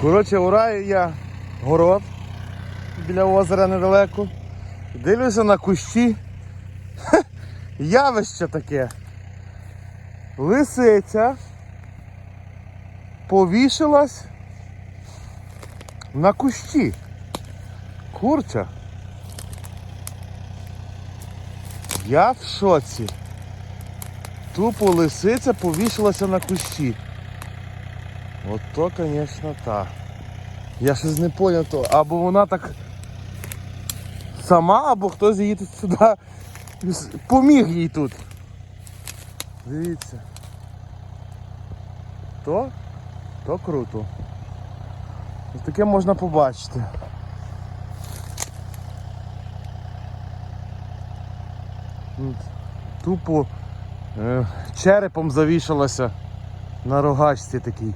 Коротше, ураю я город біля озера недалеко. Дивлюся на кущі. Хе, Явище таке. Лисиця повішалась на кущі. Курча. Я в шоці. Тупо лисиця повішалася на кущі. Ото, звісно, так. Я щось не поняв то. Або вона так сама, або хтось її тут сюди поміг їй тут. Дивіться. То, то круто. Ось таке можна побачити. Тупо е, черепом завішалася на рогачці такій.